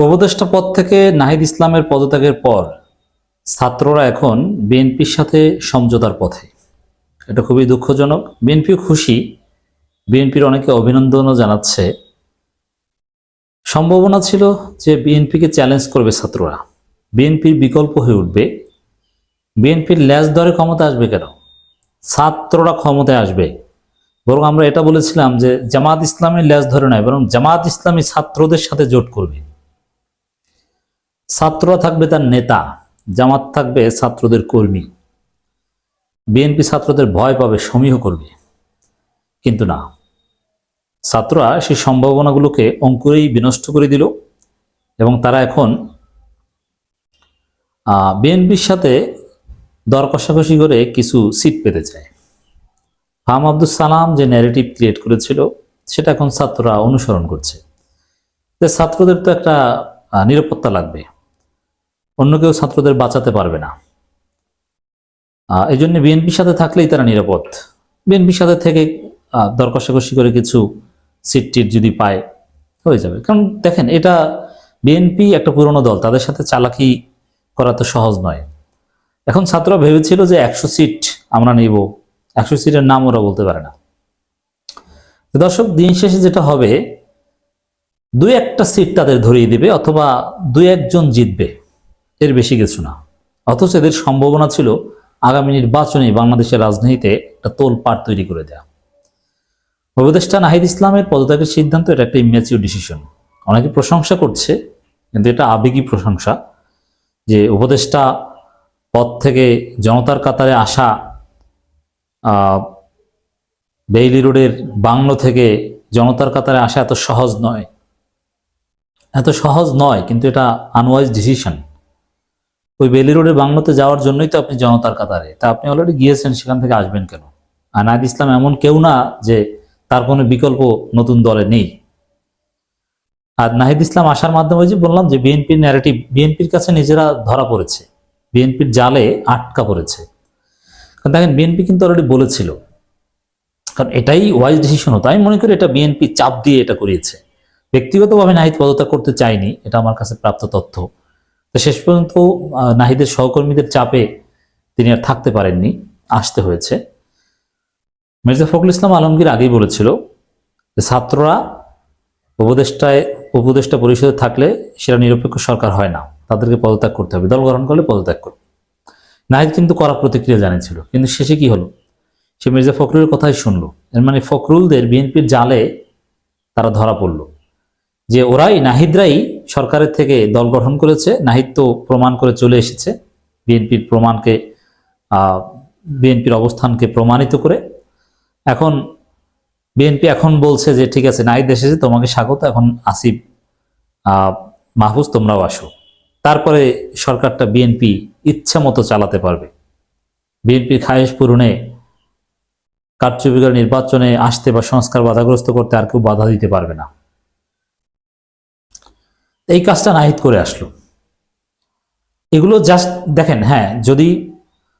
উপদেষ্টা পদ থেকে নাহিদ ইসলামের পদত্যাগের পর ছাত্ররা এখন বিএনপির সাথে সমঝোতার পথে। এটা খুবই দুঃখজনক। বিএনপিও খুশি। বিএনপির অনেকে অভিনন্দনও জানাচ্ছে। সম্ভাবনা ছিল যে বিএনপিকে চ্যালেঞ্জ করবে ছাত্ররা। বিএনপির বিকল্প হয়ে উঠবে। বিএনপির ল্যাজ দরে ক্ষমতা আসবে কেন? ছাত্ররা ক্ষমতায় আসবে। বরং আমরা এটা বলেছিলাম যে জামাত ইসলামের ল্যাজ ধরে নয়, বরং জামাত ইসলামী ছাত্রদের সাথে জোট করবে। ছাত্ররা থাকবে তার নেতা, জামাত থাকবে ছাত্রদের কর্মী। বিএনপি ছাত্রদের ভয় পাবে, সমীহ করবে। কিন্তু না, ছাত্ররা সেই সম্ভাবনাগুলোকে অঙ্কুরেই বিনষ্ট করে দিল এবং তারা এখন বিএনপির সাথে দর কষাকষি করে কিছু সিট পেতে চায়। ফাহাম আব্দুল সালাম যে ন্যারেটিভ ক্রিয়েট করেছিল, সেটা এখন ছাত্ররা অনুসরণ করছে। যে ছাত্রদের তো একটা নিরাপত্তা লাগবে। অন্য কেউ ছাত্রদের বাঁচাতে পারবে না। এই জন্য বিএনপির সাথে থাকলেই তারা নিরাপদ। বিএনপির সাথে থেকে আহ, দর কষাকষি করে কিছু সিট টিট যদি পায় হয়ে যাবে। কারণ দেখেন এটা বিএনপি একটা পুরনো দল তাদের সাথে চালাকি করা তো সহজ নয়। এখন ছাত্ররা ভেবেছিল যে একশো সিট আমরা নিব একশো সিটের নাম ওরা বলতে পারে না। দর্শক দিন শেষে যেটা হবে দুই একটা সিট তাদের ধরিয়ে দিবে অথবা দুই একজন জিতবে। এর বেশি কিছু না। অথচ এদের সম্ভাবনা ছিল আগামী নির্বাচনে বাংলাদেশের রাজনীতিতে একটা তোল পাট তৈরি করে দেয়া। উপদেষ্টা নাহিদ ইসলামের পদত্যাগের সিদ্ধান্ত এটা একটা ইম্যাচিউর ডিসিশন অনেকে প্রশংসা করছে, কিন্তু এটা আবেগী প্রশংসা যে উপদেষ্টা পদ থেকে জনতার কাতারে আসা বেইলি রোডের বাংলো থেকে জনতার কাতারে আসা এত সহজ নয়। এত সহজ নয়, কিন্তু এটা আনওয়াইজ ডিসিশন ওই বেলি রোডের বাংলাতে যাওয়ার জন্যই তো আপনি জনতার কাতারে। তা আপনি অলরেডি গিয়েছেন, সেখান থেকে আসবেন কেন? আর নাহিদ ইসলাম এমন কেউ না যে তার কোনো বিকল্প নতুন দলে নেই। আর নাহিদ ইসলাম আসার মাধ্যমে যে বললাম যে বিএনপির ন্যারেটিভ বিএনপির কাছে নিজেরা ধরা পড়েছে। বিএনপির জালে আটকা পড়েছে। কারণ দেখেন, বিএনপি কিন্তু অলরেডি বলেছিল। কারণ এটাই ওয়াইজ ডিসিশন হতো আমি মনে করি এটা বিএনপি চাপ দিয়ে এটা করিয়েছে। ব্যক্তিগতভাবে নাহিদ পদত্যাগ করতে চাইনি এটা আমার কাছে প্রাপ্ত তথ্য। শেষ পর্যন্ত নাহিদের সহকর্মীদের চাপে তিনি আর থাকতে পারেননি, আসতে হয়েছে। মির্জা ফখরুল ইসলাম আলমগীর আগেই বলেছিল যে, ছাত্ররা উপদেষ্টায়, উপদেষ্টা পরিষদে থাকলে সেটা নিরপেক্ষ সরকার হয় না। তাদেরকে পদত্যাগ করতে হবে। দল গ্রহণ করলে পদত্যাগ করবে নাহিদ কিন্তু করা প্রতিক্রিয়া জানিয়েছিল। কিন্তু শেষে কি হলো? সে মির্জা ফখরুলের কথাই শুনলো। এর মানে ফখরুলদের বিএনপির জালে তারা ধরা পড়ল। যে ওরাই, নাহিদরাই সরকারের থেকে দল গঠন করেছে, নাহিদ তো প্রমাণ করে চলে এসেছে, বিএনপির প্রমাণকে বিএনপির অবস্থানকে প্রমাণিত করে। এখন বিএনপি এখন বলছে যে, ঠিক আছে, নাহিদ এসেছে তোমাকে স্বাগত, এখন আসিফ মাহফুজ, তোমরাও আসো। তারপরে সরকারটা বিএনপি ইচ্ছা মতো চালাতে পারবে। বিএনপির খায়েশ পূরণে কার্যবিকার নির্বাচনে আসতে বা সংস্কার বাধাগ্রস্ত করতে আর কেউ বাধা দিতে পারবে না। এই কাজটা নাহিদ করে আসলো। এগুলো জাস্ট দেখেন হ্যাঁ যদি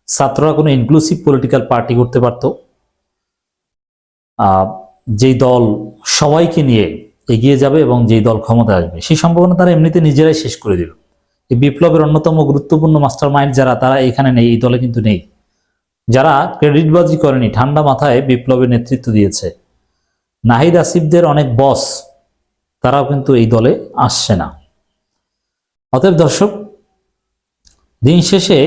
ছাত্ররা কোনো ইনক্লুসিভ পলিটিক্যাল পার্টি করতে পারতো যেই দল সবাইকে নিয়ে এগিয়ে যাবে এবং যেই দল ক্ষমতা আসবে, সেই সম্ভাবনা তারা এমনিতে নিজেরাই শেষ করে দিল এই বিপ্লবের অন্যতম গুরুত্বপূর্ণ মাস্টার মাইন্ড যারা, তারা এখানে নেই, এই দলে কিন্তু নেই। যারা ক্রেডিটবাজি করেনি, ঠান্ডা মাথায় বিপ্লবের নেতৃত্ব দিয়েছে। নাহিদ আসিফদের অনেক বস তারাও কিন্তু এই দলে আসছে না। অতএব দর্শক, দিন শেষে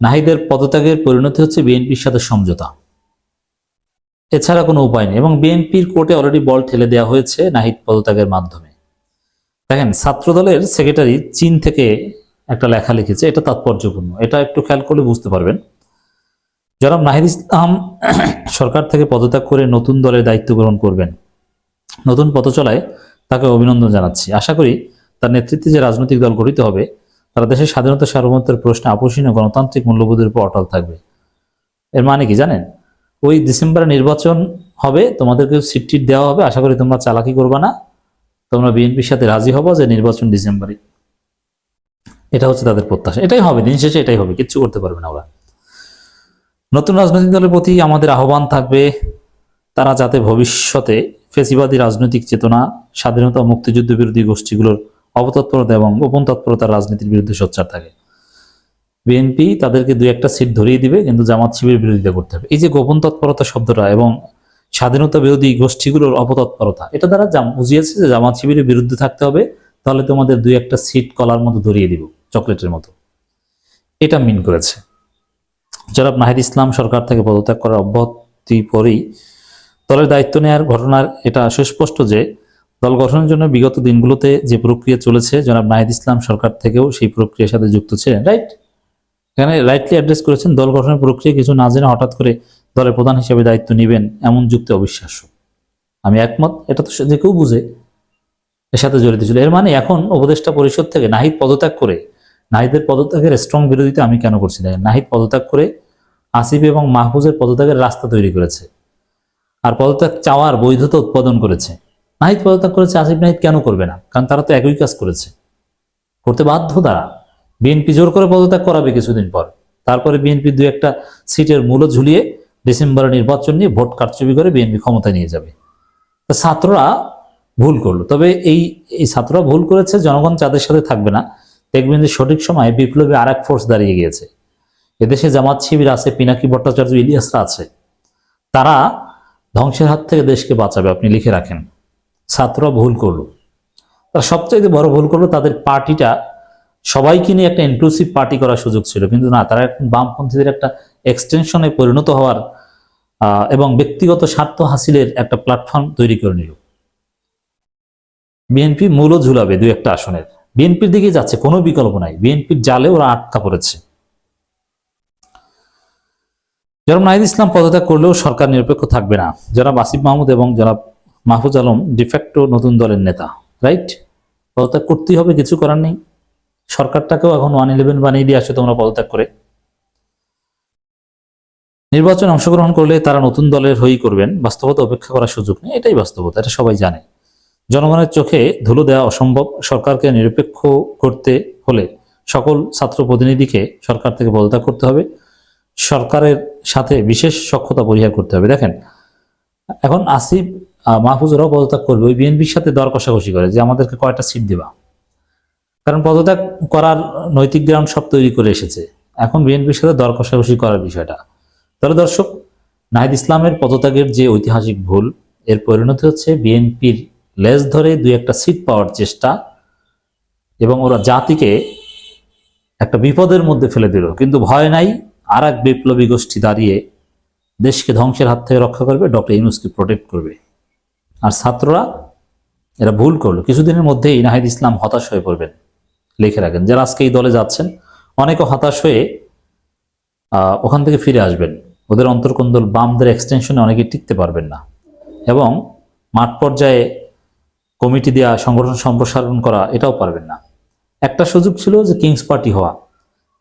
নাহিদের পদত্যাগের পরিণতি হচ্ছে বিএনপির সাথে সমঝোতা। এছাড়া কোনো উপায় নেই এবং বিএনপির কোর্টে অলরেডি বল ঠেলে দেওয়া হয়েছে নাহিদ পদত্যাগের মাধ্যমে। দেখেন, ছাত্রদলের সেক্রেটারি চীন থেকে একটা লেখা লিখেছে, এটা তাৎপর্যপূর্ণ। এটা একটু খেয়াল করলে বুঝতে পারবেন। জনাব নাহিদ ইসলাম সরকার থেকে পদত্যাগ করে নতুন দলের দায়িত্ব গ্রহণ করবেন। নতুন পথচলায় তাকে অভিনন্দন জানাচ্ছি। আশা করি তার নেতৃত্বে যে রাজনৈতিক দল গঠিত হবে, তারা দেশের স্বাধীনতা সার্বভৌমত্বের প্রশ্নে আপোষহীন গণতান্ত্রিক মূল্যবোধের উপর অটল থাকবে। এর মানে কি জানেন? ওই ডিসেম্বরে নির্বাচন হবে তোমাদেরকে সিট টিট দেওয়া হবে, আশা করি তোমরা চালাকি করবা না। তোমরা বিএনপির সাথে রাজি হব যে নির্বাচন ডিসেম্বরে। এটা হচ্ছে তাদের প্রত্যাশা। এটাই হবে, দিন শেষে এটাই হবে, কিচ্ছু করতে পারবে না ওরা। নতুন রাজনৈতিক দলের প্রতি আমাদের আহ্বান থাকবে, তারা যাতে ভবিষ্যতে ফেসিবাদী রাজনৈতিক চেতনা, স্বাধীনতা মুক্তিযুদ্ধ বিরোধী গোষ্ঠীগুলোর অপতৎপরতা এবং গোপন তৎপরতার রাজনীতির বিরুদ্ধে সোচ্চার থাকে। বিএনপি তাদেরকে দুই একটা সিট ধরিয়ে দিবে, কিন্তু জামাত শিবির বিরোধিতা করতে হবে। এই যে গোপন তৎপরতা শব্দটা এবং স্বাধীনতা বিরোধী গোষ্ঠীগুলোর অপতৎপরতা এটা দ্বারা বুঝিয়েছে যে জামাত শিবিরের বিরুদ্ধে থাকতে হবে, তাহলে তোমাদের দুই একটা সিট কলার মতো ধরিয়ে দিব, চকলেটের মতো। এটা মিন করেছে। জনাব নাহিদ ইসলাম সরকার থেকে পদত্যাগ করার অব্যাহতি পরেই দলের দায়িত্ব নেওয়ার ঘটনার এটা সুস্পষ্ট যে দল গঠনের জন্য বিগত দিনগুলোতে যে প্রক্রিয়া চলেছে, জনাব নাহিদ ইসলাম সরকার থেকেও সেই প্রক্রিয়ার সাথে যুক্ত ছিলেন, রাইট? এখানে রাইটলি অ্যাড্রেস করেছেন, দল গঠনের প্রক্রিয়া কিছু না জেনে হঠাৎ করে দলের প্রধান হিসেবে দায়িত্ব নেবেন এমন যুক্তি অবিশ্বাস্য। আমি একমত, এটা তো সে- কেউ বুঝে, এর সাথে জড়িত ছিল। এর মানে এখন উপদেষ্টা পরিষদ থেকে নাহিদ পদত্যাগ করে, নাহিদের পদত্যাগের স্ট্রং বিরোধিতা আমি কেন করছি? দেখেন, নাহিদ পদত্যাগ করে আসিফ এবং মাহফুজের পদত্যাগের রাস্তা তৈরি করেছে। আর পদত্যাগ চাওয়ার বৈধতা উৎপাদন করেছে। নাহিদ পদত্যাগ করেছে, আসিফ নাহিদ কেন করবে না? কারণ তারা তো একই কাজ করেছে। করতে বাধ্য তারা। বিএনপি জোর করে পদত্যাগ করাবে কিছুদিন পর। তারপরে বিএনপি দু একটা সিটের মূল্য ঝুলিয়ে ডিসেম্বরে নির্বাচন নিয়ে ভোট কারচুপি করে বিএনপি ক্ষমতায় নিয়ে যাবে। ছাত্ররা ভুল করল। তবে এই এই ছাত্ররা ভুল করেছে, জনগণ যাদের সাথে থাকবে না, দেখবেন যে সঠিক সময়ে বিপ্লবী আর এক ফোর্স দাঁড়িয়ে গিয়েছে। এদেশে জামাত শিবির আছে, পিনাকি ভট্টাচার্য ইলিয়াসরা আছে। তারা ধ্বংসের হাত থেকে দেশকে বাঁচাবে, আপনি লিখে রাখেন। ছাত্ররা ভুল করল। তারা সবচাইতে বড় ভুল করল তাদের পার্টিটা সবাইকে নিয়ে একটা ইনক্লুসিভ পার্টি করার সুযোগ ছিল। কিন্তু না, তারা বামপন্থীদের একটা এক্সটেনশনে পরিণত হওয়ার এবং ব্যক্তিগত স্বার্থ হাসিলের একটা প্ল্যাটফর্ম তৈরি করে নিল। বিএনপি মূলও ঝুলাবে দুই একটা আসনের। বিএনপির দিকে যাচ্ছে, কোনো বিকল্প নাই। বিএনপির জালে ওরা আটকা পড়েছে। জনাব নাহিদ ইসলাম পদত্যাগ করলেও সরকার নিরপেক্ষ থাকবে না। জনাব আসিফ মাহমুদ এবং জনাব মাহফুজ আলম ডিফ্যাক্টো নতুন দলের নেতা রাইট পদত্যাগ করতেই হবে, কিছু করার নেই। সরকারটাকেও এখন ওয়ান ইলেভেন বানিয়ে দিয়ে আসছে তোমরা পদত্যাগ করে। নির্বাচনে অংশগ্রহণ করলে তারা নতুন দলের হয়েই করবেন, বাস্তবতা উপেক্ষা করার সুযোগ নেই, এটাই বাস্তবতা, এটা সবাই জানে। জনগণের চোখে ধুলো দেওয়া অসম্ভব, সরকারকে নিরপেক্ষ করতে হলে সকল ছাত্র প্রতিনিধিকে সরকার থেকে পদত্যাগ করতে হবে। সরকারের সাথে বিশেষ সক্ষতা পরিহার করতে হবে। দেখেন, এখন আসিফ মাহফুজরাও পদত্যাগ করবে, ওই বিএনপির সাথে দর কষাকষি করে যে আমাদেরকে কয়টা সিট দেবা। কারণ পদত্যাগ করার নৈতিক গ্রাউন্ড সব তৈরি করে এসেছে। এখন বিএনপির সাথে দর কষাকষি করার বিষয়টা। তাহলে দর্শক, নাহিদ ইসলামের পদত্যাগের যে ঐতিহাসিক ভুল, এর পরিণতি হচ্ছে বিএনপির লেজ ধরে দুই একটা সিট পাওয়ার চেষ্টা এবং ওরা জাতিকে একটা বিপদের মধ্যে ফেলে দিল। কিন্তু ভয় নাই আর এক বিপ্লবী গোষ্ঠী দাঁড়িয়ে দেশকে ধ্বংসের হাত থেকে রক্ষা করবে, ডক্টর ইউনুসকে প্রোটেক্ট করবে। আর ছাত্ররা এরা ভুল করল। কিছুদিনের মধ্যেই নাহিদ ইসলাম হতাশ হয়ে পড়বেন, লিখে রাখেন। যারা আজকে এই দলে যাচ্ছেন অনেকে হতাশ হয়ে ওখান থেকে ফিরে আসবেন। ওদের অন্তর্কন্দল বামদের এক্সটেনশনে অনেকে টিকতে পারবেন না। এবং মাঠ পর্যায়ে কমিটি দেওয়া সংগঠন সম্প্রসারণ করা, এটাও পারবেন না। একটা সুযোগ ছিল যে কিংস পার্টি হওয়া,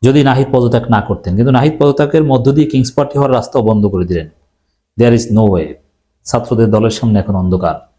যদি নাহিদ পদত্যাগ না করতেন। কিন্তু নাহিদ পদত্যাগের মধ্য দিয়ে কিংস পার্টি হওয়ার রাস্তাও বন্ধ করে দিলেন। দেয়ার ইজ নো ওয়ে ছাত্রদের দলের সামনে এখন অন্ধকার।